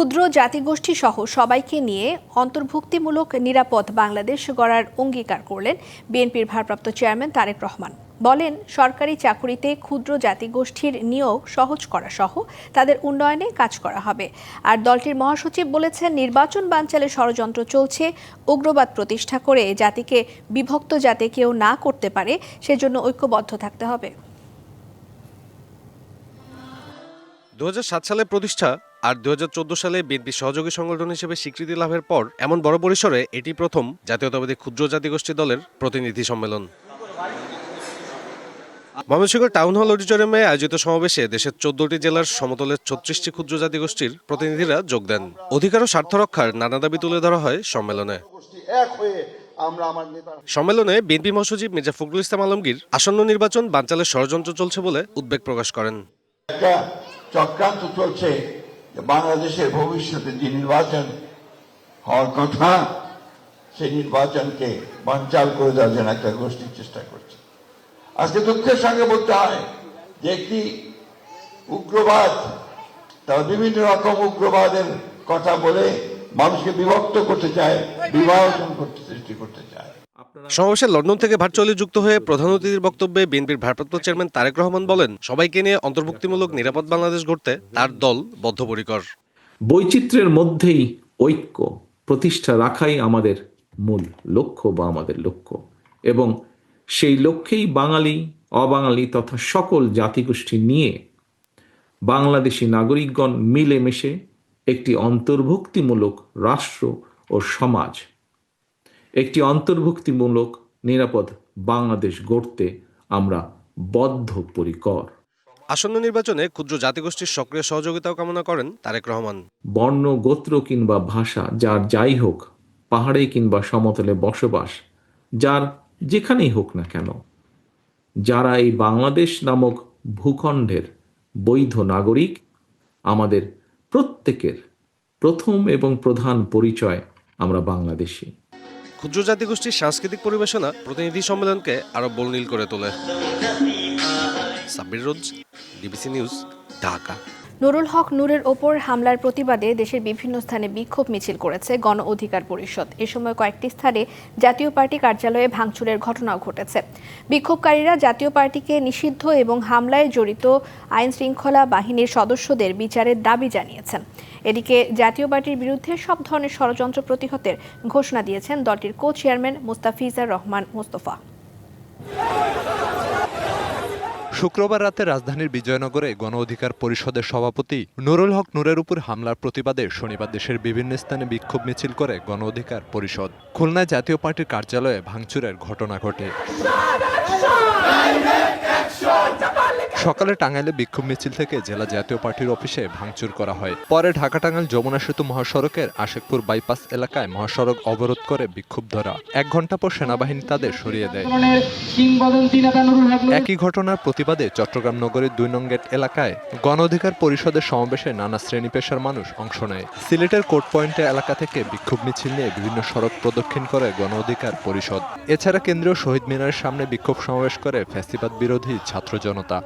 ক্ষুদ্র জাতিগোষ্ঠী সহ সবাইকে নিয়ে অন্তর্ভুক্তিমূলক নিরাপদ বাংলাদেশ গড়ার অঙ্গীকার করলেন বিএনপির ভারপ্রাপ্ত চেয়ারম্যান তারেক রহমান। বলেন, সরকারি চাকুরিতে ক্ষুদ্র জাতিগোষ্ঠীর নিয়োগ সহজ করা সহ তাদের উন্নয়নে কাজ করা হবে। আর দলটির মহাসচিব বলেছেন, নির্বাচন বানচালে ষড়যন্ত্র চলছে, উগ্রবাদ প্রতিষ্ঠা করে জাতিকে বিভক্ত যাতে কেউ না করতে পারে, সেজন্য ঐক্যবদ্ধ থাকতে হবে। দুহাজার সাত সালে প্রতিষ্ঠা আর দু হাজার চোদ্দ সালে বিএনপি সহযোগী সংগঠন হিসেবে স্বীকৃতি লাভের পর এমন বড় পরিসরে এটি প্রথম জাতীয়তাবাদী ক্ষুদ্র জাতিগোষ্ঠী দলের প্রতিনিধি সম্মেলন। ময়মনসিংহ টাউন হল অডিটোরিয়ামে আয়োজিত সমাবেশে দেশের চোদ্দটি জেলার সমতলের ছত্রিশটি ক্ষুদ্র জাতিগোষ্ঠীর প্রতিনিধিরা যোগ দেন। অধিকার ও স্বার্থ রক্ষার নানা দাবি তুলে ধরা হয় সম্মেলনে। সম্মেলনে বিএনপি মহাসচিব মির্জা ফখরুল ইসলাম আলমগীর আসন্ন নির্বাচন বানচালের ষড়যন্ত্র চলছে বলে উদ্বেগ প্রকাশ করেন। চক্রান্ত চলছে। বাংলাদেশের ভবিষ্যতে যে নির্বাচন হওয়ার কথা, সেই নির্বাচনকে বানচাল করে দেওয়ার জন্য একটা গোষ্ঠীর চেষ্টা করছে। আজকে দুঃখের সঙ্গে বলতে হয় যে একটি উগ্রবাদ, তারা বিভিন্ন রকম উগ্রবাদের কথা বলে মানুষকে বিভক্ত করতে চায়, বিভাজন করতে সৃষ্টি করতে চায়। সমাবেশে লন্ডন থেকে ভার্চুয়ালি যুক্ত হয়ে প্রধান অতিথির বক্তব্যে বিএনপির ভারপ্রাপ্ত চেয়ারম্যান তারেক রহমান বলেন সবাইকে নিয়ে অন্তর্ভুক্তিমূলক নিরাপদ বাংলাদেশ গড়তে তার দল বদ্ধপরিকর। বৈচিত্র্যের মধ্যেই ঐক্য প্রতিষ্ঠা রাখাই আমাদের মূল লক্ষ্য বা আমাদের লক্ষ্য এবং সেই লক্ষ্যেই বাঙালি অবাঙালি তথা সকল জাতিগোষ্ঠী নিয়ে বাংলাদেশি নাগরিকগণ মিলেমিশে একটি অন্তর্ভুক্তিমূলক রাষ্ট্র ও সমাজ একটি অন্তর্ভুক্তিমূলক নিরাপদ বাংলাদেশ গড়তে আমরা বদ্ধপরিকর। আসন্ন নির্বাচনে ক্ষুদ্র জাতিগোষ্ঠীর সক্রিয় সহযোগিতাও কামনা করেন তারেক রহমান। বর্ণ গোত্র কিংবা ভাষা যার যাই হোক পাহাড়ে কিংবা সমতলে বসবাস যার যেখানেই হোক না কেন যারা এই বাংলাদেশ নামক ভূখণ্ডের বৈধ নাগরিক আমাদের প্রত্যেকের প্রথম এবং প্রধান পরিচয় আমরা বাংলাদেশী। ক্ষুদ্র জাতিগোষ্ঠীর সাংস্কৃতিক পরিবেশনা প্রতিনিধি সম্মেলনকে আরও বলনীল করে তোলে। Sabbir Roz, DBC news, Dhaka. Nurul হক নূরের ওপর হামলার প্রতিবাদে দেশের বিভিন্ন স্থানে বিক্ষোভ মিছিল করেছে গণ অধিকার পরিষদ। এ সময় কয়েকটি স্থানে জাতীয় পার্টি কার্যালয়ে ভাঙচুরের ঘটনাও ঘটেছে। বিক্ষোভকারীরা জাতীয় পার্টিকে নিষিদ্ধ এবং হামলায় জড়িত আইন শৃঙ্খলা বাহিনীর সদস্যদের বিচারের দাবি জানিয়েছেন। এদিকে জাতীয় পার্টির বিরুদ্ধে সব ধরনের ষড়যন্ত্র প্রতিহতের ঘোষণা দিয়েছেন দলটির কো চেয়ারম্যান মুস্তাফিজার রহমান মোস্তফা। শুক্রবার রাতে রাজধানীর বিজয়নগরে গণ অধিকার পরিষদের সভাপতি নুরুল হক নূরের উপর হামলার প্রতিবাদে শনিবার দেশের বিভিন্ন স্থানে বিক্ষোভ মিছিল করে গণ অধিকার পরিষদ। খুলনায় জাতীয় পার্টির কার্যালয়ে ভাঙচুরের ঘটনা ঘটে। সকালে টাঙ্গাইলে বিক্ষোভ মিছিল থেকে জেলা জাতীয় পার্টির অফিসে ভাঙচুর করা হয়। পরে ঢাকা টাঙ্গাইল যমুনা সেতু মহাসড়কের আশেকপুর বাইপাস এলাকায় মহাসড়ক অবরোধ করে বিক্ষোভ ধরা এক ঘণ্টা পর সেনাবাহিনী তাদের সরিয়ে দেয়। একই ঘটনার প্রতিবাদে চট্টগ্রাম নগরের দুই নং গেট এলাকায় গণ অধিকার পরিষদের সমাবেশে নানা শ্রেণি পেশার মানুষ অংশ নেয়। সিলেটের কোর্ট পয়েন্টে এলাকা থেকে বিক্ষোভ মিছিল নিয়ে বিভিন্ন সড়ক প্রদক্ষিণ করে গণ অধিকার পরিষদ। এছাড়া কেন্দ্রীয় শহীদ মিনারের সামনে বিক্ষোভ সমাবেশ করে ফ্যাসিবাদ বিরোধী ছাত্র জনতা।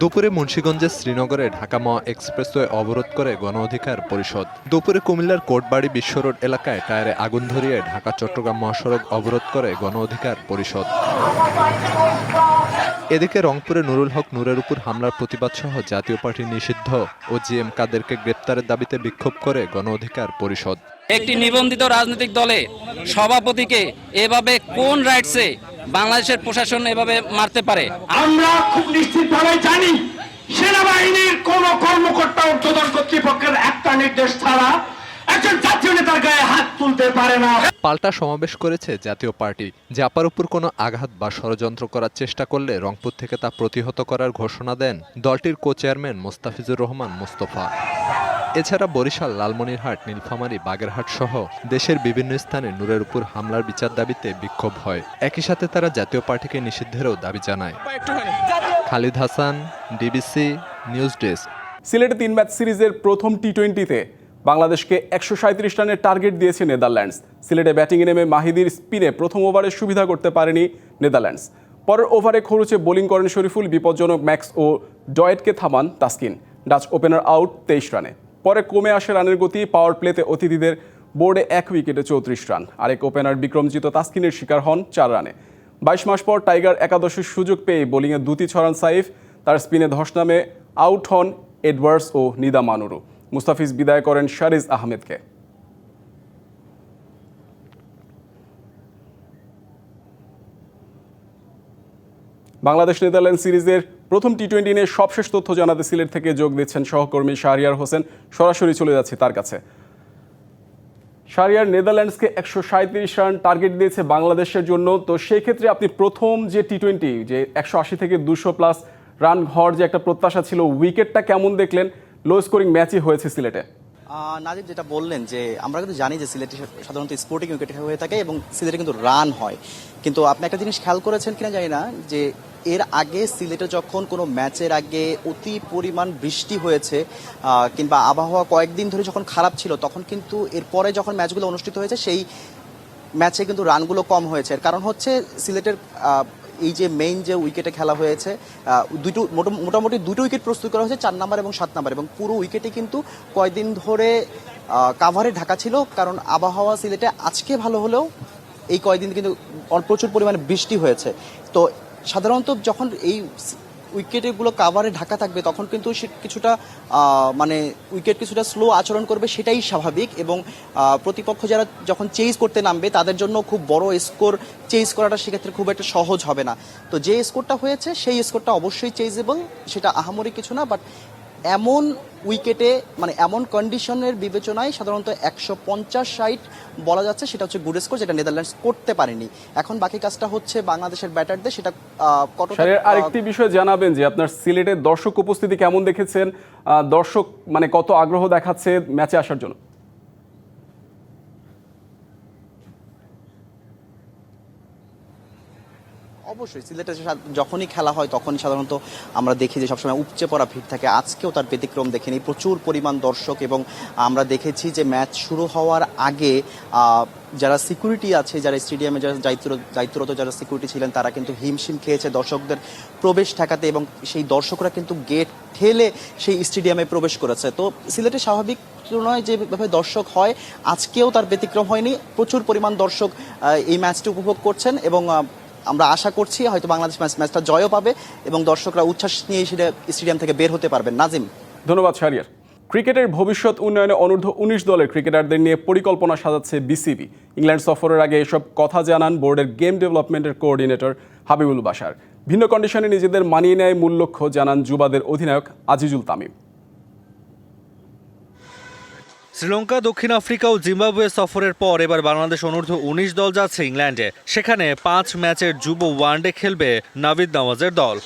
দুপুরে মুন্সীগঞ্জের শ্রীনগরে ঢাকা মহা এক্সপ্রেসওয়ে অবরোধ করে গণ অধিকার পরিষদ। দুপুরে কুমিল্লার কোটবাড়ি বিশ্ব রোড এলাকায় টায়ারে আগুন ধরিয়ে ঢাকা চট্টগ্রাম মহাসড়ক অবরোধ করে গণ অধিকার পরিষদ। এদিকে রংপুরে নুরুল হক নূরের উপর হামলার প্রতিবাদ সহ জাতীয় পার্টি নিষিদ্ধ ও জি এম কাদেরকে গ্রেপ্তারের দাবিতে বিক্ষোভ করে গণ অধিকার পরিষদ। একটি নিবন্ধিত রাজনৈতিক দলে সভাপতিকে এভাবে কোন রাইটসে বাংলাদেশের প্রশাসন এভাবে মারতে পারে। আমরা খুব নিশ্চিতভাবে জানি সেনাবাহিনীর কোন কর্মকর্তা ঊর্ধ্বতন কর্তৃপক্ষের একটা নির্দেশ ছাড়া একজন জাতীয় নেতার গায়ে হাত তুলতে পারে না। পাল্টা সমাবেশ করেছে জাতীয় পার্টি জাপার উপর কোনো আঘাত বা ষড়যন্ত্র করার চেষ্টা করলে রংপুর থেকে তা প্রতিহত করার ঘোষণা দেন দলটির কো চেয়ারম্যান মোস্তাফিজুর রহমান মোস্তফা। এছাড়া বরিশাল, লালমনিরহাট, নীলফামারী, বাগেরহাট সহ দেশের বিভিন্ন স্থানে নূরের উপর হামলার বিচার দাবিতে বিক্ষোভ হয়। একই সাথে তারা জাতীয় পার্টিকে নিষিদ্ধেরও দাবি জানায়। Khalid Hasan DBC news desk সিলেটে তিন ম্যাচ সিরিজের প্রথম টি টোয়েন্টিতে বাংলাদেশকে একশো সাঁত্রিশ রানের টার্গেট দিয়েছে নেদারল্যান্ডস। সিলেটে ব্যাটিংয়ে নেমে মাহিদির স্পিনে প্রথম ওভারে সুবিধা করতে পারেনি নেদারল্যান্ডস। পরের ওভারে খরচে বোলিং করেন শরীফুল, বিপজ্জনক ম্যাক্স ও ডয়েটকে থামান তাসকিন। ডাচ ওপেনার আউট তেইশ রানে। পরে কমে আসে রানের গতি পাওয়ার প্লেতে অতিথিদের বোর্ডে এক উইকেটে চৌত্রিশ রান। আরেক ওপেনার বিক্রমজিত তাসকিনের শিকার হন চার রানে। বাইশ মাস পর টাইগার একাদশের সুযোগ পেয়ে বোলিংয়ে দুটি ছড়ান সাইফ, তার স্পিনে ধস নামে আউট হন এডওয়ার্ডস ও নিদা মানুরু। মুস্তাফিজ বিদায় করেন শারিজ আহমেদকে। বাংলাদেশ নেদারল্যান্ড সিরিজের প্রথম টি টোয়েন্টি নিয়ে সবশেষ তথ্য জানাতে সিলেট থেকে যোগ দিচ্ছেন সহকর্মী শাহরিয়ার হোসেন। সরাসরি চলে যাচ্ছে তার কাছে। শাহরিয়ার, নেদারল্যান্ডসকে একশো সাঁত্রিশ রান টার্গেট দিয়েছে বাংলাদেশের জন্য। তো সেই ক্ষেত্রে আপনি প্রথম যে টি টোয়েন্টি যে একশো আশি থেকে দুশো প্লাস রান হওয়ার যে একটা প্রত্যাশা ছিল, উইকেটটা কেমন দেখলেন? লো স্কোরিং ম্যাচই হয়েছে সিলেটে। নাজিব, যেটা বললেন যে, আমরা কিন্তু জানি যে সিলেটে সাধারণত স্পোর্টিং উইকেট হয়ে থাকে এবং সিলেটে কিন্তু রান হয়। কিন্তু আপনি একটা জিনিস খেয়াল করেছেন কিনা জানি না, যে এর আগে সিলেটে যখন কোনো ম্যাচের আগে অতি পরিমাণ বৃষ্টি হয়েছে কিংবা আবহাওয়া কয়েকদিন ধরে যখন খারাপ ছিল, তখন কিন্তু এরপরে যখন ম্যাচগুলো অনুষ্ঠিত হয়েছে, সেই ম্যাচে কিন্তু রানগুলো কম হয়েছে। কারণ হচ্ছে সিলেটের এই যে মেইন যে উইকেটে খেলা হয়েছে দুটো, মোটা- মোটামুটি দুটো উইকেট প্রস্তুত করা হয়েছে, চার নাম্বার এবং সাত নাম্বার এবং পুরো উইকেটে কিন্তু কয়েকদিন ধরে কাভারে ঢাকা ছিল, কারণ আবহাওয়া সিলেটে আজকে ভালো হলেও এই কয়দিন কিন্তু প্রচুর পরিমাণে বৃষ্টি হয়েছে। তো সাধারণত যখন এই উইকেটগুলো কাভারে ঢাকা থাকবে, তখন কিন্তু কিছুটা মানে উইকেট কিছুটা স্লো আচরণ করবে সেটাই স্বাভাবিক এবং প্রতিপক্ষ যারা যখন চেজ করতে নামবে, তাদের জন্য খুব বড় স্কোর চেজ করাটা সেক্ষেত্রে খুব একটা সহজ হবে না। তো যে স্কোরটা হয়েছে, সেই স্কোরটা অবশ্যই চেজেবল সেটা আহামরি কিছু না বাট এমন উইকেটে মানে এমন কন্ডিশনের বিবেচনায় সাধারণত একশো পঞ্চাশ সাইট বলা যাচ্ছে সেটা হচ্ছে গুড স্কোর যেটা নেদারল্যান্ডস করতে পারেনি। এখন বাকি কাজটা হচ্ছে বাংলাদেশের ব্যাটারদের সেটা আহ, আরেকটি বিষয় জানাবেন যে আপনার সিলেটের দর্শক উপস্থিতি কেমন দেখেছেন? দর্শক মানে কত আগ্রহ দেখাচ্ছে ম্যাচে আসার জন্য? অবশ্যই সিলেটে যখনই খেলা হয় তখনই সাধারণত আমরা দেখি যে সবসময় উপচে পড়া ভিড় থাকে। আজকেও তার ব্যতিক্রম দেখেনি। প্রচুর পরিমাণ দর্শক এবং আমরা দেখেছি যে ম্যাচ শুরু হওয়ার আগে যারা সিকিউরিটি আছে, যারা স্টেডিয়ামে যারা দায়িত্ব- দায়িত্বরত যারা সিকিউরিটি ছিলেন, তারা কিন্তু হিমশিম খেয়েছে দর্শকদের প্রবেশ ঠেকাতে এবং সেই দর্শকরা কিন্তু গেট ঠেলে সেই স্টেডিয়ামে প্রবেশ করেছে। তো সিলেটে স্বাভাবিক তুলনায় যেভাবে দর্শক হয়, আজকেও তার ব্যতিক্রম হয়নি। প্রচুর পরিমাণ দর্শক এই ম্যাচটি উপভোগ করছেন এবং আমরা আশা করছি হয়তো বাংলাদেশ ম্যাচ ম্যাচটা জয়ও পাবে এবং দর্শকরা উচ্ছ্বাস নিয়ে সেটা স্টেডিয়াম থেকে বের হতে পারবেন। নাজিম। ধন্যবাদ, শাহরিয়ার। ক্রিকেটের ভবিষ্যৎ উন্নয়নে অনূর্ধ্ব উনিশ দলের ক্রিকেটারদের নিয়ে পরিকল্পনা সাজাচ্ছে বিসিবি। ইংল্যান্ড সফরের আগে এসব কথা জানান বোর্ডের গেম ডেভেলপমেন্টের কোঅর্ডিনেটর হাবিবুল বাশার। ভিন্ন কন্ডিশনে নিজেদের মানিয়ে নেয় মূল লক্ষ্য, জানান যুবাদের অধিনায়ক আজিজুল তামিম। শ্রীলঙ্কা, দক্ষিণ আফ্রিকা ও জিম্বাবুয়ে সফরের পর এবার বাংলাদেশ অনূর্ধ্ব উনিশ দল যাচ্ছে ইংল্যান্ডে। সেখানে পাঁচ ম্যাচের যুব ওয়ানডে খেলবে নাভিদ নওয়াজের দল।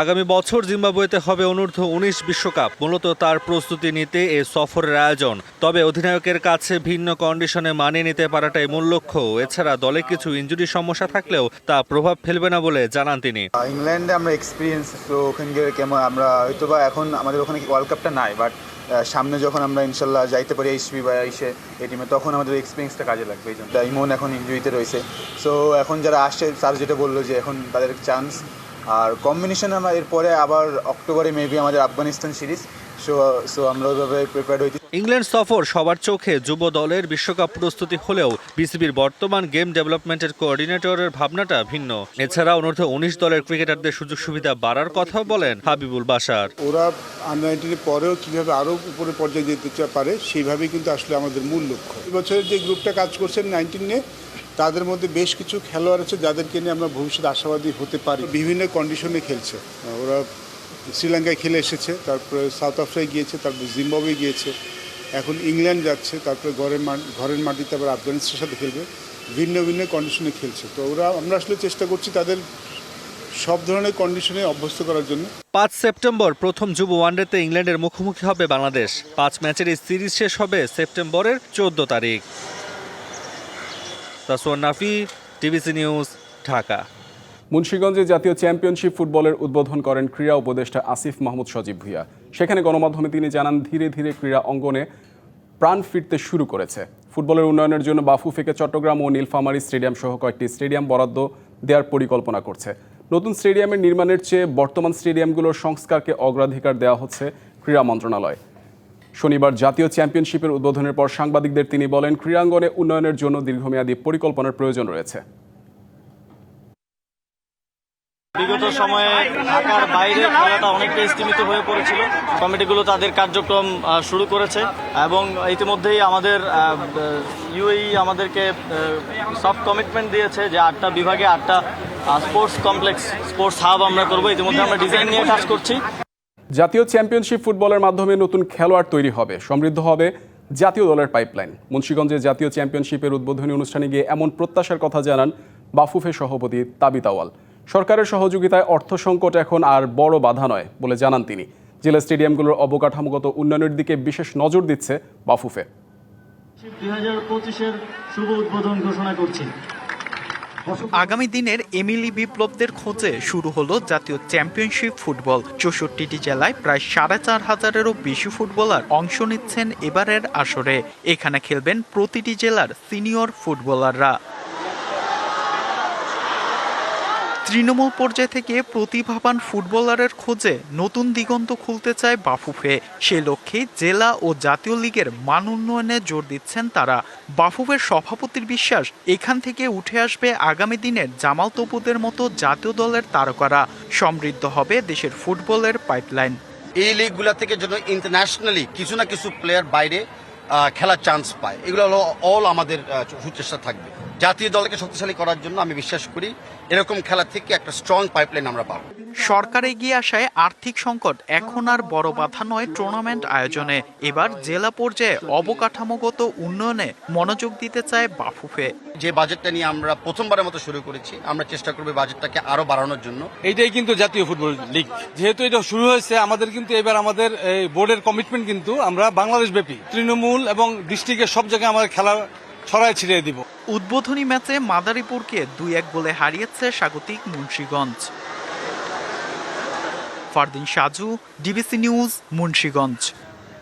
আগামী বছর জিম্বাবুয়েতে হবে অনূর্ধ্ব উনিশ বিশ্বকাপ। মূলত তার প্রস্তুতি নিতে এ সফরের আয়োজন। তবে অধিনায়কের কাছে ভিন্ন কন্ডিশনে মানিয়ে নিতে পারাটাই মূল লক্ষ্য। এছাড়া দলে কিছু ইঞ্জুরি সমস্যা থাকলেও তা প্রভাব ফেলবে না বলে জানান তিনি। ইংল্যান্ডে আমরা এক্সপিরিয়েন্স তো ওখানে কেমন, আমরা হয়তো বা এখন আমাদের ওখানে ওয়ার্ল্ড কাপটা নাই বাট সামনে যখন আমরা ইনশাল্লাহ যাইতে পারি এইচপি বা এসে এই টিমে তখন আমাদের এক্সপিরিয়েন্সটা কাজে লাগবে এই জন্য। ইমন এখন ইঞ্জুরিতে রয়েছে। সো এখন যারা আসছে স্যার যেটা বলল যে এখন তাদের চান্স আর কম্বিনেশন আমরা এরপরে আবার অক্টোবরে মেবি আমাদের আফগানিস্তান সিরিজ সো সো আমরা ওইভাবে প্রিপেয়ার হইতে ইংল্যান্ড সফর সবার চোখে যুব দলের বিশ্বকাপ প্রস্তুতি হলেও বিসিবির বর্তমান গেম ডেভেলপমেন্টের কোঅর্ডিনেটরের ভাবনাটা ভিন্ন। এছাড়া অনূর্ধ্ব উনিশ দলের ক্রিকেটারদের সুযোগ সুবিধা বাড়ার কথাও বলেন হাবিবুল বাশার। ওরা আন্ডার পরেও কীভাবে আরও উপরে পর্যায়ে যেতে পারে সেইভাবেই কিন্তু আসলে আমাদের মূল লক্ষ্য। এবছরের যে গ্রুপটা কাজ করছেন নাইনটিন তাদের মধ্যে বেশ কিছু খেলোয়াড় আছে যাদেরকে নিয়ে আমরা ভবিষ্যতে আশাবাদী হতে পারি। বিভিন্ন কন্ডিশনে খেলছে। ওরা শ্রীলঙ্কায় খেলে এসেছে, তারপরে সাউথ আফ্রিকায় গিয়েছে, তারপর জিম্বাবুয়ে গিয়েছে, এখন ইংল্যান্ড যাচ্ছে, তারপরে ঘরের ঘরের মাটিতে আবার আফগানিস্তানের সাথে খেলবে, ভিন্ন ভিন্ন কন্ডিশনে খেলছে। তো ওরা, আমরা আসলে চেষ্টা করছি তাদের সব ধরনের কন্ডিশনে অভ্যস্ত করার জন্য। পাঁচ সেপ্টেম্বর প্রথম যুব ওয়ানডেতে ইংল্যান্ডের মুখোমুখি হবে বাংলাদেশ। পাঁচ ম্যাচের এই সিরিজ শেষ হবে সেপ্টেম্বরের চোদ্দ তারিখ। Taswan Nafi, TVC news, Dhaka. মুন্সিগঞ্জে জাতীয় চ্যাম্পিয়নশিপ ফুটবলের উদ্বোধন করেন ক্রীড়া উপদেষ্টা আসিফ মাহমুদ সজীব ভুইয়া। সেখানে গণমাধ্যমে তিনি জানান, ধীরে ধীরে ক্রীড়া অঙ্গনে প্রাণ ফিরতে শুরু করেছে। ফুটবলের উন্নয়নের জন্য বাফু থেকে চট্টগ্রাম ও নীলফামারী স্টেডিয়াম সহ কয়েকটি স্টেডিয়াম বরাদ্দ দেওয়ার পরিকল্পনা করছে। নতুন স্টেডিয়ামের নির্মাণের চেয়ে বর্তমান স্টেডিয়ামগুলোর সংস্কারকে অগ্রাধিকার দেওয়া হচ্ছে ক্রীড়া মন্ত্রণালয়। শনিবার জাতীয় চ্যাম্পিয়নশিপের উদ্বোধনের পর সাংবাদিকদের তিনি বলেন, ক্রীড়াঙ্গনে উন্নয়নের জন্য দীর্ঘমেয়াদী পরিকল্পনার প্রয়োজন রয়েছে। বিগত সময়ে ঢাকার বাইরে খেলাটা অনেকটা স্থিমিত হয়ে পড়েছিল। কমিটিগুলো তাদের কার্যক্রম শুরু করেছে এবং ইতিমধ্যেই আমাদের ইউএই আমাদেরকে সফট কমিটমেন্ট দিয়েছে যে আটটা বিভাগে আটটা স্পোর্টস কমপ্লেক্স স্পোর্টস হাব আমরা করব। ইতিমধ্যে আমরা ডিজাইন নিয়ে কাজ করছি। জাতীয় চ্যাম্পিয়নশিপ ফুটবলের মাধ্যমে নতুন খেলোয়াড় তৈরি হবে, সমৃদ্ধ হবে জাতীয় দলের পাইপলাইন মুন্সিগঞ্জে জাতীয় চ্যাম্পিয়নশিপের উদ্বোধনী অনুষ্ঠানে গিয়ে এমন প্রত্যাশার কথা জানান বাফুফে সভাপতি তাবিত আওয়াল সরকারের সহযোগিতায় অর্থ সংকট এখন আর বড় বাধা নয় বলে জানান তিনি। জেলা স্টেডিয়ামগুলোর অবকাঠামোগত উন্নয়নের দিকে বিশেষ নজর দিচ্ছে বাফুফে। দুই হাজার পঁচিশের শুভ উদ্বোধন ঘোষণা করছি। আগামী দিনের এমিলি বিপ্লবদের খোঁজে শুরু হলো জাতীয় চ্যাম্পিয়নশিপ ফুটবল। চৌষট্টিটি জেলায় প্রায় সাড়ে চার হাজারেরও বেশি ফুটবলার অংশ নিচ্ছেন এবারের আসরে। এখানে খেলবেন প্রতিটি জেলার সিনিয়র ফুটবলাররা। তৃণমূল পর্যায় থেকে প্রতিভাবান ফুটবলারের খোঁজে নতুন দিগন্ত খুলতে চায় বাফুফে। সে লক্ষ্যে জেলা ও জাতীয় লীগের মান উন্নয়নে জোর দিচ্ছেন তারা। বাফুফের সভাপতির বিশ্বাস, এখান থেকে উঠে আসবে আগামী দিনের জামাল তপুদের মতো জাতীয় দলের তারকারা। সমৃদ্ধ হবে দেশের ফুটবলের পাইপলাইন। এই লিগগুলা থেকে যেন ইন্টারন্যাশনালি কিছু না কিছু প্লেয়ার বাইরে খেলার চান্স পায়। এগুলো অল আমাদের সুচেষ্টা থাকবে। জাতীয় দলকে শক্তিশালী করার জন্য আমি বিশ্বাস করি এরকম খেলা থেকে একটা স্ট্রং পাইপলাইন আমরা পাবো। সরকার এগিয়ে আসায় আর্থিক সংকট এখন আর বড় বাধা নয় টুর্নামেন্ট আয়োজনে। এবার জেলা পর্যায়ে অবকাঠামোগত উন্নয়নে মনোযোগ দিতে চায় বাফুফে। যে বাজেটটা নিয়ে আমরা প্রথমবারের মতো শুরু করেছি আমরা চেষ্টা করব বাজেটটাকে আরও বাড়ানোর জন্য। এইটাই কিন্তু জাতীয় ফুটবল লিগ যেহেতু এটা শুরু হয়েছে আমাদের কিন্তু এবার আমাদের এই বোর্ডের কমিটমেন্ট কিন্তু আমরা বাংলাদেশ ব্যাপী তৃণমূল এবং ডিস্ট্রিক্টের সব জায়গায় আমাদের খেলা ছড়ায় ছিটিয়ে দিব। উদ্বোধনী ম্যাচে মাদারীপুরকে দুই এক গোলে হারিয়েছে স্বাগতিক Munshiganj. Fardin Saju DBC news Munshiganj.